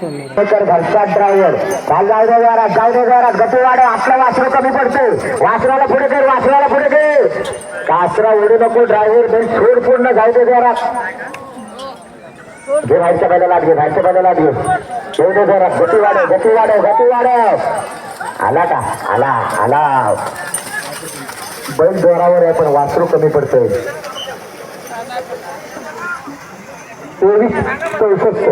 तर घरचा ड्रायव्हर काल जाऊ दे जरा जाऊ दे जरा गती वाढ आपलं वासरू कमी पडतो. वासराला पुढे कर वासराला पुढे कर. कासरा उडू नको ड्रायव्हर बेल सोड पूर्ण जाऊ दे जरा घे बाहेरच्या बाजूला लाट घे बाहेरच्या बाजूला लाट घे. येऊ दे जरा गती वाढव गती वाढव गती वाढव. आला का? आला आला. बैल जोरावर आहे पण वासरू कमी पडतोय. तेवीस चौसष्ट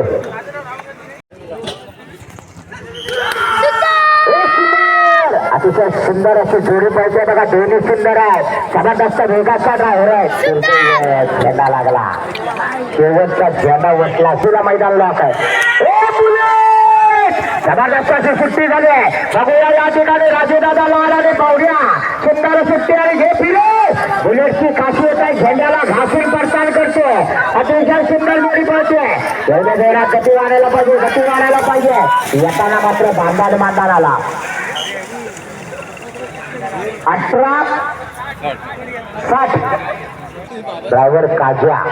एक सुंदर! अतिशय सुंदर अशी जोडी पाहिजे. बघा दोन्ही सुंदर आहे जबरदस्त वेगाचा ड्रायव्हर आहे. झेंडा लागला. शेवटचा झेंडा वटला सुद्धा मैदान लॉक आहे. जबरदस्त अशी सुट्टी झाली आहे. बघूया या ठिकाणी राजूदादा लाल आणि पाहुण्या सुंदर सुट्टी आणि घे फिरे बुलेटची काशी येत आहे झेंड्याला घासून पडताळ करतो. अतिशय सुंदर जोडी पळते. एवढ्या जोरात गती वाढायला पाहिजे गती वाढायला पाहिजे. येताना मात्र बांधाड बांधान आला. अठरा साठ. ड्रायव्हर काज्या.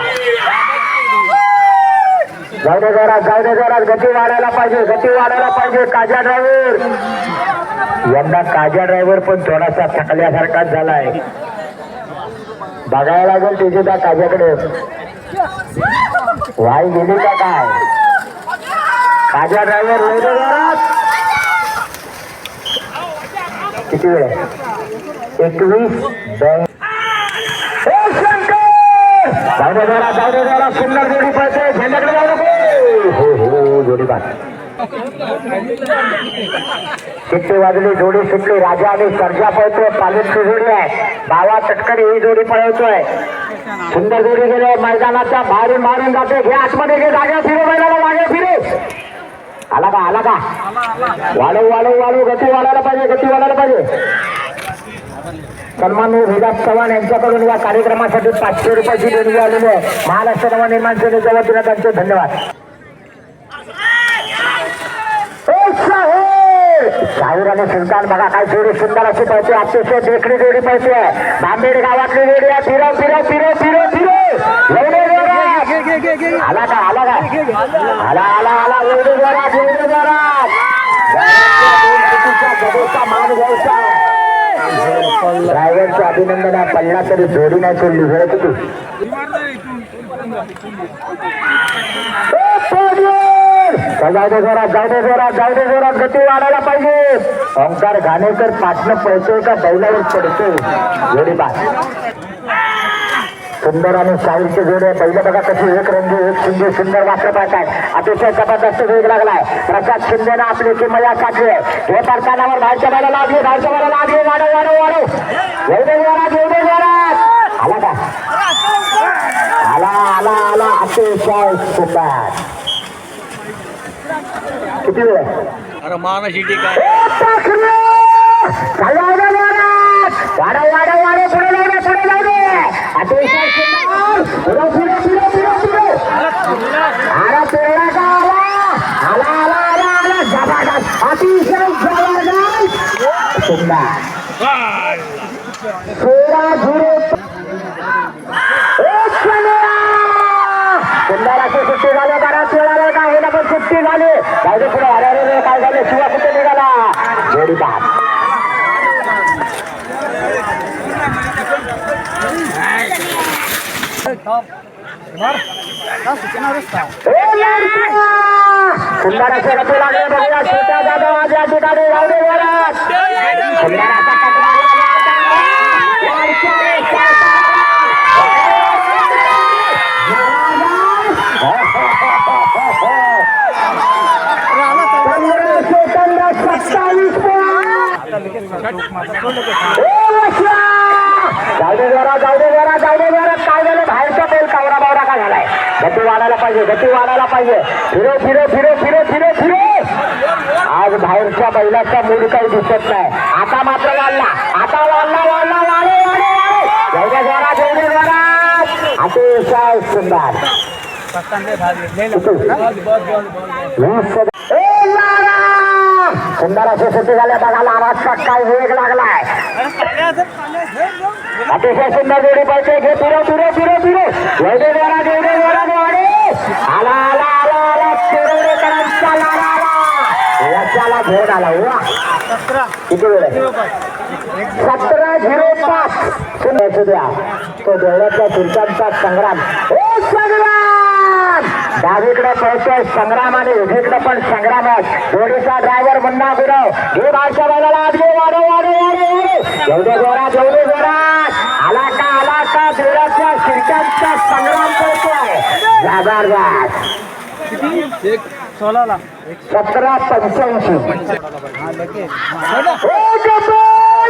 जाऊ दे जरा जाऊ दे जरा गती वाढायला पाहिजे गती वाढायला पाहिजे. काजा ड्रायव्हर. यंदा काजा ड्रायव्हर पण थोडासा थकल्यासारखाच झालाय. बघायला लागेल तिथे त्या काजाकडे वाई गेली का काय? काजा ड्रायव्हर लय जरा. किती वेळ? एकवीस दोन. ए, जाऊ दे जरा जाऊ दे जरा सुंदर जोडी पळते. झेंड्याकडे जाऊ नको. हो हो जोडी पास चिट्टी वाजली जोडी सुटली राजा आणि सर्जा पळतोय. पालितची जोडी आहे. बावा चटकर ही जोडी पळवतोय. सुंदर जोडी गेले मैदानाचा भारी मारून जाते. घे आतमध्ये घे जागा फिरे मैदाना मागे फिरे. आला का आला का? वाढव वाढव वाढव. गती वाढायला पाहिजे गती वाढायला पाहिजे. सन्माननीय विलास चव्हाण यांच्याकडून या कार्यक्रमासाठी पाचशे रुपयाची देणगी आलेली आहे. महाराष्ट्र नवनिर्माण सेनेच्या वतीनं त्यांचे धन्यवाद. शाहीर! आणि सुलतान बघा काय जोडी सुंदर अशी पळते. अतिशय देखणी जोडी पळते. बांबेड गावातली जोडी आहे. फिरव फिरव फिरव एवढे जोरात. आला का आला का? आला आला आला एवढे जोरात एवढे जोरात गदेचा मान घ्यायचा ड्रायव्हरचे अभिनंदन आहे पडला तरी जोडी नाही सोडली वेळ किती जाऊ दे जोरात जाऊ दे जोरात जाऊ दे जोरात गती वाढायला पाहिजे. ओंकार घाणेकर पाठनं पळतोय का बैलावर पडतोय? जोडी सुंदर आणि साहित्य जोडे. पहिले बघा कशी एक रंगी एक शिंदे सुंदर वापर पाहतात. अतिशय जबरदस्त वेग लागलाय. प्रसाद शिंदेनं आपली किमया साठली आहे हे परतानावर बाहेरच्या बाला लागली बाहेरच्या बाला लागली. वाढव वाढव वाढव. एवढे जोरात एवढे जोरात आला का? आला आला आला. अतिशय सुंदर. किती वेळ? अरे माना शिटी काय? ए, टाकलं! चालू आहे वाढव वाढव पुढे जाऊ दे पुढे जाऊ दे अतिशय सुंदर पुढं पुढं पुढं पुढं पुढं अरे पेढा का आला आला आला आला आला जबरदस्त अतिशय जबरदस्त सुंदर सोळा झिरो एक शून्य. सुंदर अशी सुट्टी झाली बराच वेळा रे काय ना पण सुट्टी झाली काय ते पुढे अरे अरे काय झाले शिवा कुठे निघाला जोडी पास सुंदर असे गती लागले बघूया छोट्या जाधव आज या ठिकाणी जाऊ दे वरात सुंदर असा कचरा जरा जाऊ दे जरा जाऊ दे जरा काय झालं बाहेरचा बैल कावरा बावरा का झालाय गती वाढायला पाहिजे गती वाढायला पाहिजे फिरो फिरो फिरो फिरो फिरो फिरो आज बाहेरच्या बैलाचा मूड काही दिसत नाही. आता मात्र वाढला. एवढ्या जोरात एवढ्या सुंदर. सुंदर असे सुटी झाले बघा महाराष्ट्रात काय वेग लागलाय. अतिशय सुंदर जोडी पाहिजे घे पुरो पुरो पुरो पुरो एवढे जोरात एवढे जोरात वाढे. आला आला आला आला. तिरवडेकरांचा लाला आला घेऊन आला. किती वेळ आहे? झिरो पाच असू द्या तो डोळ्याच्या तुमचा संग्राम ओ संग्राम डावीकडे पळतोय संग्राम आणि उजवीकडे पण संग्राम आहे जोडीचा ड्रायव्हर मुन्ना गुरव हे बारच्या बैलाला एवढे जोरात एवढे जोरात आला का आला का शिरक्यांचा संग्राम करतोय जबरदस्त सतरा पंच्याऐंशी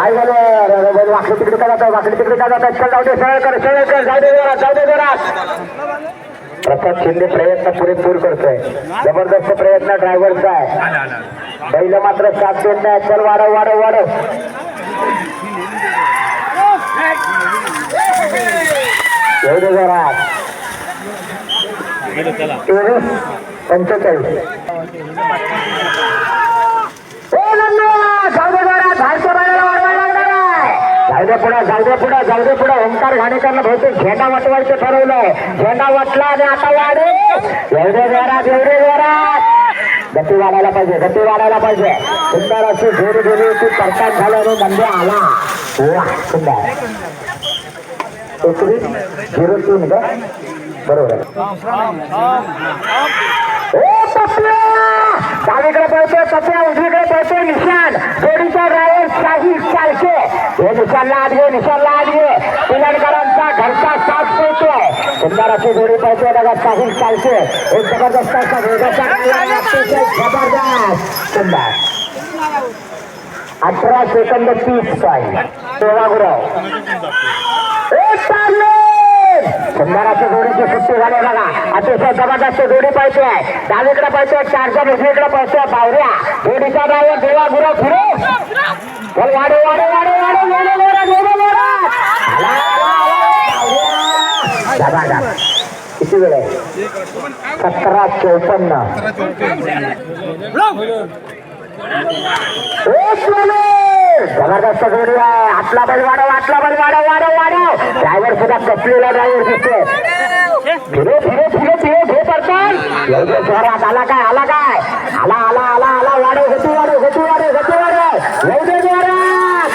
काय झालं अरे, वाकडी तिकडे काय जातात वाकडी तिकडे काय जातात चल जाऊ दे सरळ कर सरळ कर जाऊ दे जोरात जाऊ दे जोरात प्रसाद शिंदे प्रयत्न पुरेपूर करतोय. जबरदस्त प्रयत्न ड्रायव्हरचा आहे. बैल मात्र साथ देत नाही चल वाढव वाढव वाढव. येऊ दे जरा. पंचेचाळीस ओ नन्नू, जाऊ दे जोरात, बाहेरच्या बैलाला वाढवायला लागणार आहे. जाऊ दे पुढे जाऊ दे पुढे जाऊ दे पुढे. ओंकार घाणेकरनं बहुतेक झेंडा वाटवायचं ठरवलंय. झेंडा वाटला आणि आता वाढे. एवढे जोरात एवढे जोरात गती वाढायला पाहिजे गती वाढायला पाहिजे. सुंदर अशी झोडी गेली होती परतात झाल्याने नंदी आला. वा सुंदर. एकवीस झिरो तीन का बरोबर. डावीकडे पळतोय पप्या उजवीकडे पळतोय निशान जोडीचा ड्रायव्हर शाही चालशे हे निशानला आत घे निशानला पिलणकरांचा घरचा साथ पळतोय सुंदर अशी जोडी पळतोय बघा साहिल चालशे एक जबरदस्त असा वेगाचा जबरदस्त. सुंदर. अठरा सेकंद तीस पॉईंट सेवागुराव सुंदराच्या जोडीची सुट्टी झाली बघा. अतिशय जबरदस्त जोडी पाहिजे. डावीकडे पाहिजे चारच्या उजवीकडे पाहिजे पावऱ्या जोडीचा ड्रायव्हर देवा गुरु फिरो. सतरा चौपन्न. जबरदस्त जोडी आहे. आतला बैल वाढव आतला बैल वाढव वाढव वाढव. ड्रायव्हर सुद्धा कसलेला ड्रायव्हर दिसतोय. फिरे फिरे फिरे फिरे घे पडतात एवढे जोरात आला काय आला काय? आला आला आला आला. वाढव गती वाढव गती वाढव गती वाढव. एवढे जोरात.